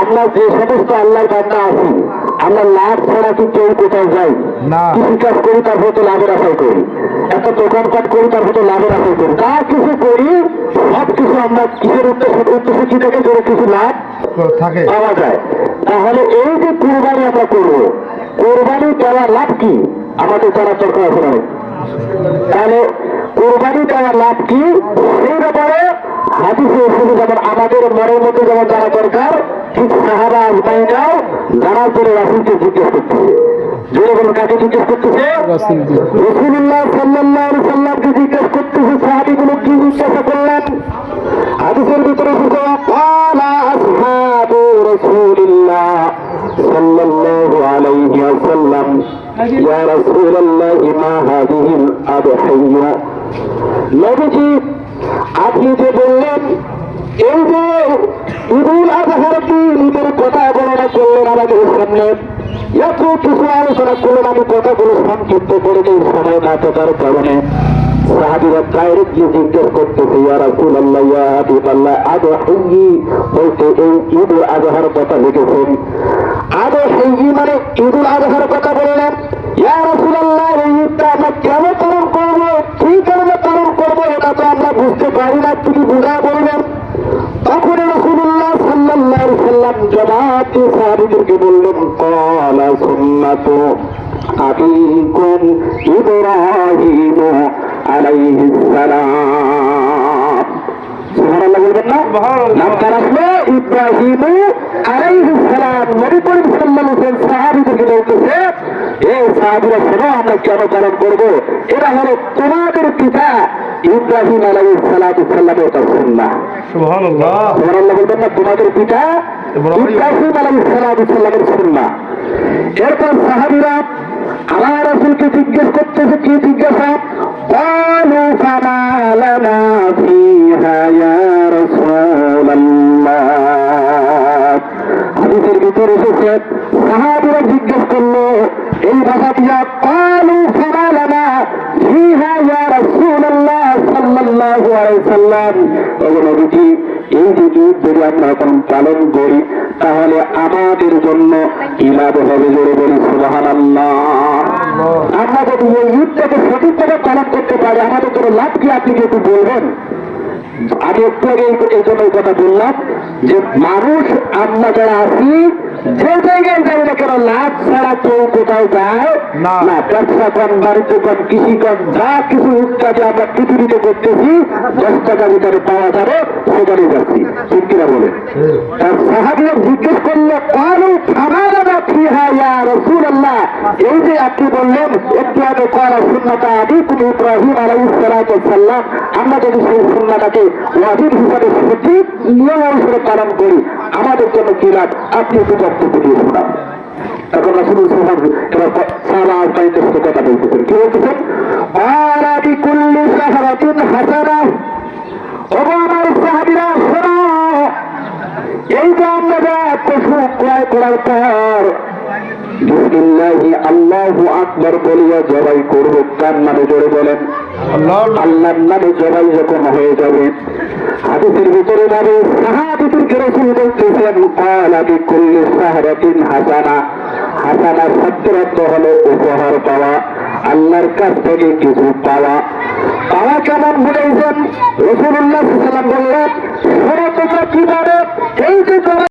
আমরা যে সমস্ত আল্লাহর বান্দা আছি আমরা লাভ ছাড়া কি কেউ কোথাও যাই? না। কৃষি কাজ করি তার হয়তো লাভের আশাই করি। একটা দোকান দোকানপাট করি তার হয়তো লাভের আশাই করি। যা কিছু করি সব কিছু আমরা কিসের উদ্দেশ্য উদ্দেশ্য কি থেকে করে কিছু লাভ থাকে। পাওয়া যায়? তাহলে এই যে কোরবানি আমরা করব কোরবানি দেওয়ার লাভ কি? আমাদের জানার দরকার আছে? তাহলে কোরবানি দেওয়ার লাভ কি? পিছিয়ে ছিল যেমন আমাদের মনের মধ্যে যেমন জানা দরকার, ঠিক সাহাবা হুমায়ুনাও জানার পরে রাসুলকে জিজ্ঞেস করতেছে যেরকম কাকে জিজ্ঞেস করতেছে? রসুল্লাহ সাল্লাহ সাল্লামকে জিজ্ঞেস করতেছে সাহাবিগুলো কি জিজ্ঞাসা করলেন? হাদিসের ভিতরে কালা আসহাবু রসুলিল্লাহ সাল্লাল্লাহু আলাইহি ওয়াসাল্লাম, ইয়া রাসূলুল্লাহ মা হাদিহিল আদহিয়া নবীজি আপনি যে বললেন, এই যে ঈদুল আজহার দিন ঈদের কথা বর্ণনা করলেন আমাদের সামনে এত কিছু আলোচনা করলেন, আমি কথাগুলো সংক্ষিপ্ত করে দিই, সময় না থাকার কারণে। সাহাবিরা মানে আজহার কথা বললেন। সাল্লাম জবাব বললেন কলা সুন্নাতু আবিকুম ইব্রাহিম আলাইহিস সালাম। সুবহানাল্লাহ বলবেন না? নাম কার আসলো? ইব্রাহিম আলাইহিস সালাম। নবী করিম সাল্লাল্লাহু আলাইহি সাহাবীদেরকে বলতেছে এই সাহাবীরা শোনো আমরা কেন পালন করব? এরা হলো তোমাদের পিতা ইব্রাহিম আলাইহিস সালাতু সাল্লামের কথা সুন্নাহ সুবহানাল্লাহ তোমার আল্লাহ বলবেন না তোমাদের পিতা ইব্রাহিম। ইব্রাহিম আলাইহিস সালাতু সাল্লামের সুন্নাহ এরপর সাহাবীরা আমার রাসূলকে জিজ্ঞেস করতেছে কি জিজ্ঞাসা قالوا فما لنا فيها يا رسول الله হাদিসের ভিতরে এসেছে সাহাবীরা জিজ্ঞেস করলো এই ভাষা দিয়া قالوا فما لنا সাল্লাহ আলাইসাল্লাম এবং এই যে যদি আমরা এখন পালন করি তাহলে আমাদের জন্য কি হবে জোরে বলি সুবাহান আল্লাহ। আমরা যদি এই সঠিকভাবে পালন করতে পারি আমাদের জন্য লাভ কি আপনি একটু বলবেন? আমি একটু আগে এই জন্য কথা বললাম যে মানুষ আমরা যারা আছি যে জায়গায় যাই না। কেন লাভ ছাড়া কেউ কোথাও যায় না। ব্যবসা বাণিজ্য কৃষি যা কিছু কাজে আমরা পৃথিবীতে করতেছি দশ টাকা ভিতরে পাওয়া যাবে সেখানে যাচ্ছি। ঠিক কিনা বলে? তার সাহাবিরা জিজ্ঞেস করল কারও খাবার না ফিহা ইয়া রসুল আল্লাহ এই যে আপনি বললেন একটু আগে করা সুন্নাতা আদি তুমি ইব্রাহিম আলাইহিস সালাতু সাল্লাম আমরা যদি সেই সুন্নাটাকে ওয়াজিব হিসাবে সঠিক নিয়ম অনুসারে পালন করি, আমাদের জন্য কি লাভ? আপনি একটু বক্তব্য দিয়ে শোনান। তখন রাসূল এবার সাহাবা সাথে কথা বলতেছেন। কি বলতেছেন? আর বিকুল্লি সাহারাতিন হাসানা সাহাবীরা এই যে আমরা পশু ক্রয় করার পর আল্লাহু আকবার বলিয়া জবাই করব। কার নামে জোরে বলেন? আল্লাহর নামে। জবাই যখন হয়ে যাবে হাদিসের ভিতরে যাবে সাহাবিদেরকে রসুল বলতেছেন কালা বিকুল্লি সাহারাতিন হাসানা। হাসানা শব্দের অর্থ হলো উপহার পাওয়া আল্লাহর কাছ থেকে কিছু পাওয়া। পাওয়া কেমন বুঝেছেন রসুল্লাহ সাল্লাম বললেন